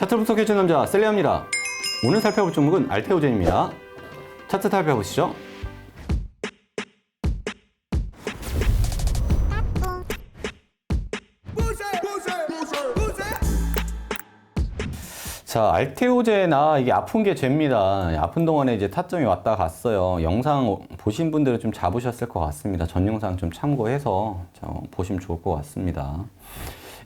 차트 분석해주는 남자 셀리아입니다. 오늘 살펴볼 종목은 알테오젠입니다. 차트 살펴보시죠. 자, 알테오제나 이게 아픈 게 죄입니다. 아픈 동안에 이제 타점이 왔다 갔어요. 영상 보신 분들은 좀 잡으셨을 것 같습니다. 전 영상 좀 참고해서 저 보시면 좋을 것 같습니다.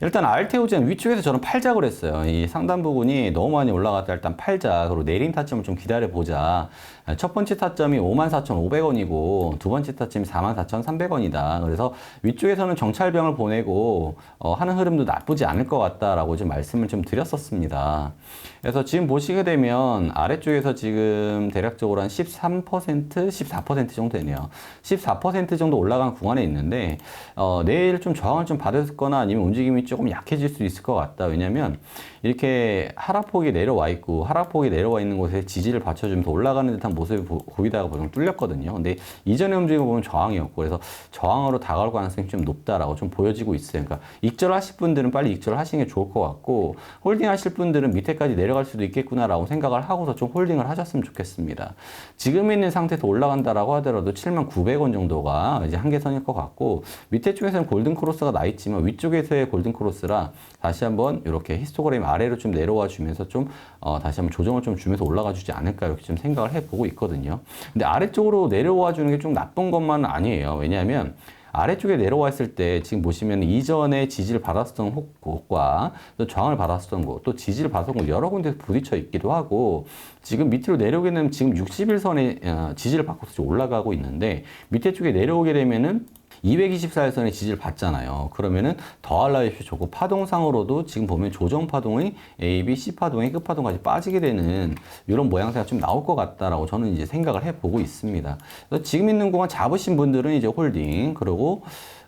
일단 알테오젠 위쪽에서 저는 팔자 그랬어요. 이 상단 부분이 너무 많이 올라갔다 일단 팔자. 그리고 내림 타점을 좀 기다려 보자. 첫 번째 타점이 54,500원이고 두 번째 타점이 44,300원이다. 그래서 위쪽에서는 정찰병을 보내고 어, 하는 흐름도 나쁘지 않을 것 같다라고 좀 말씀을 좀 드렸었습니다. 그래서 지금 보시게 되면 아래쪽에서 지금 대략적으로 한 13%, 14% 정도 되네요. 14% 정도 올라간 구간에 있는데 어, 내일 좀 저항을 좀 받았거나 아니면 움직임이 조금 약해질 수 있을 것 같다. 왜냐면 이렇게 하락폭이 내려와 있고 하락폭이 내려와 있는 곳에 지지를 받쳐주면서 올라가는 듯한 모습이 보- 보이다가 보통 뚫렸거든요. 근데 이전의 움직임을 보면 저항이었고 그래서 저항으로 다가올 가능성이 좀 높다라고 좀 보여지고 있어요. 그러니까 익절하실 분들은 빨리 익절을 하시는 게 좋을 것 같고 홀딩 하실 분들은 밑에까지 내려갈 수도 있겠구나라고 생각을 하고서 좀 홀딩을 하셨으면 좋겠습니다. 지금 있는 상태에서 올라간다라고 하더라도 7,900원 정도가 이제 한계선일 것 같고 밑에 쪽에서는 골든 크로스가 나 있지만 위쪽에서의 골든 크로스라 다시 한번 이렇게 히스토그램 아래로 좀 내려와 주면서 좀 어, 다시 한번 조정을 좀 주면서 올라가 주지 않을까 이렇게 좀 생각을 해보고 있거든요. 근데 아래쪽으로 내려와 주는 게 좀 나쁜 것만은 아니에요. 왜냐하면 아래쪽에 내려와 있을 때 지금 보시면 이전에 지지를 받았었던 혹- 곳과 또 저항을 받았었던 곳, 또 지지를 받았던 곳 여러 군데서 부딪혀 있기도 하고 지금 밑으로 내려오게 되면 지금 61선에 어, 지지를 받고서 올라가고 있는데 밑에 쪽에 내려오게 되면은 224일선의 지지를 받잖아요. 그러면은 더할 나위 없이 좋고 파동상으로도 지금 보면 조정 파동의 A, B, C 파동의 끝 파동까지 빠지게 되는 이런 모양새가 좀 나올 것 같다라고 저는 이제 생각을 해보고 있습니다. 지금 있는 구간 잡으신 분들은 이제 홀딩 그리고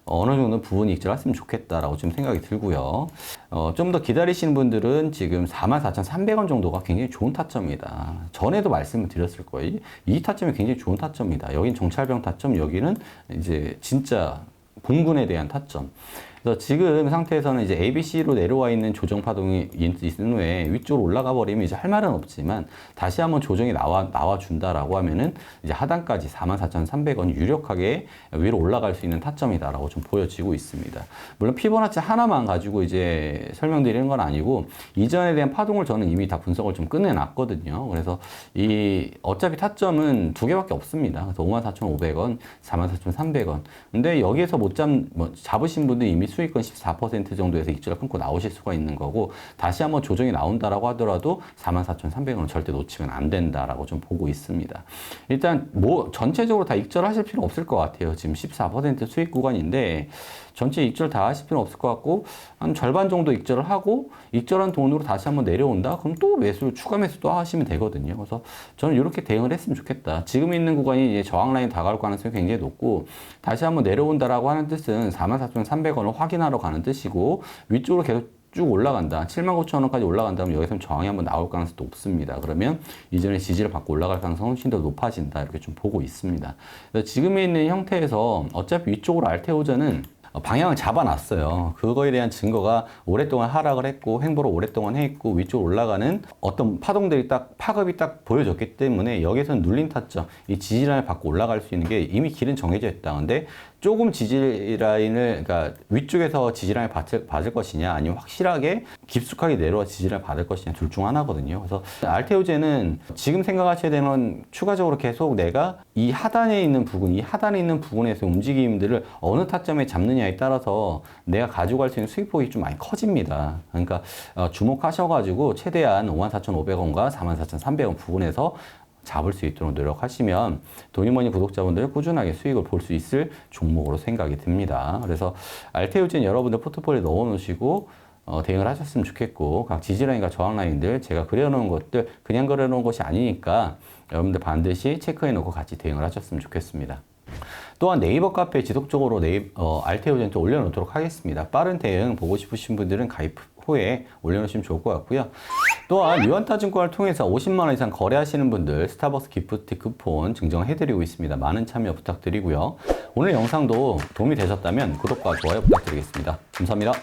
어느 정도 부분 익절했으면 좋겠다라고 좀 생각이 들고요. 어, 좀 더 기다리시는 분들은 지금 44,300원 정도가 굉장히 좋은 타점이다. 전에도 말씀을 드렸을 거예요. 이 타점이 굉장히 좋은 타점이다. 여긴 정찰병 타점, 여기는 이제 진짜 봉군에 대한 타점. 그래서 지금 상태에서는 이제 ABC로 내려와 있는 조정 파동이 있는 후에 위쪽으로 올라가 버리면 이제 할 말은 없지만 다시 한번 조정이 나와 나와 준다라고 하면은 이제 하단까지 44,300원 유력하게 위로 올라갈 수 있는 타점이다라고 좀 보여지고 있습니다. 물론 피보나치 하나만 가지고 이제 설명드리는 건 아니고 이전에 대한 파동을 저는 이미 다 분석을 좀 끝내놨거든요. 그래서 이 어차피 타점은 두 개밖에 없습니다. 그래서 54,500원, 44,300원. 근데 여기에서 못 잡, 뭐 잡으신 분들 이미 수익권 14% 정도에서 익절을 끊고 나오실 수가 있는 거고 다시 한번 조정이 나온다라고 하더라도 44,300원은 절대 놓치면 안 된다라고 좀 보고 있습니다. 일단 뭐 전체적으로 다 익절하실 필요 없을 것 같아요. 지금 14% 수익 구간인데 전체 익절 다 하실 필요는 없을 것 같고 한 절반 정도 익절을 하고 익절한 돈으로 다시 한번 내려온다 그럼 또 매수 추가 매수 또 하시면 되거든요 그래서 저는 이렇게 대응을 했으면 좋겠다 지금 있는 구간이 이제 저항 라인 다가올 가능성이 굉장히 높고 다시 한번 내려온다라고 하는 뜻은 44,300원을 확 인하러 가는 뜻이고 위쪽으로 계속 쭉 올라간다. 79,000원까지 올라간다면 여기서 저항이 한번 나올 가능성도 높습니다. 그러면 이전에 지지를 받고 올라갈 가능성은 훨씬 더 높아진다. 이렇게 좀 보고 있습니다. 지금에 있는 형태에서 어차피 위쪽으로 알테오전은 어, 방향을 잡아놨어요. 그거에 대한 증거가 오랫동안 하락을 했고 횡보를 오랫동안 했고 위쪽으로 올라가는 어떤 파동들이 딱 파급이 딱 보여졌기 때문에 여기서는 눌린 타점, 이 지지라인을 받고 올라갈 수 있는 게 이미 길은 정해져 있다. 근데 조금 지지라인을 그러니까 위쪽에서 지지라인을 받을, 받을 것이냐 아니면 확실하게 깊숙하게 내려와 지지를 받을 것이냐 둘 중 하나거든요. 그래서 알테오제는 지금 생각하셔야 되는 건 추가적으로 계속 내가 이 하단에 있는 부분, 이 하단에 있는 부분에서 움직임들을 어느 타점에 잡느냐 에 따라서 내가 가져갈 수 있는 수익폭이 좀 많이 커집니다. 그러니까 어, 주목하셔가지고 최대한 54,500원과 44,300원 부분에서 잡을 수 있도록 노력하시면 돈이머니 구독자분들 꾸준하게 수익을 볼 수 있을 종목으로 생각이 듭니다. 그래서 알테오진 여러분들 포트폴리오에 넣어 놓으시고 어, 대응을 하셨으면 좋겠고 각 지지라인과 저항 라인들 제가 그려놓은 것들 그냥 그려놓은 것이 아니니까 여러분들 반드시 체크해 놓고 같이 대응을 하셨으면 좋겠습니다. 또한 네이버 카페에 지속적으로 네이, 어, 알테오젠 좀 올려놓도록 하겠습니다. 빠른 대응 보고 싶으신 분들은 가입 후에 올려놓으시면 좋을 것 같고요. 또한 유한타증권을 통해서 50만 원 이상 거래하시는 분들 스타벅스 기프트 쿠폰 증정해드리고 있습니다. 많은 참여 부탁드리고요. 오늘 영상도 도움이 되셨다면 구독과 좋아요 부탁드리겠습니다. 감사합니다.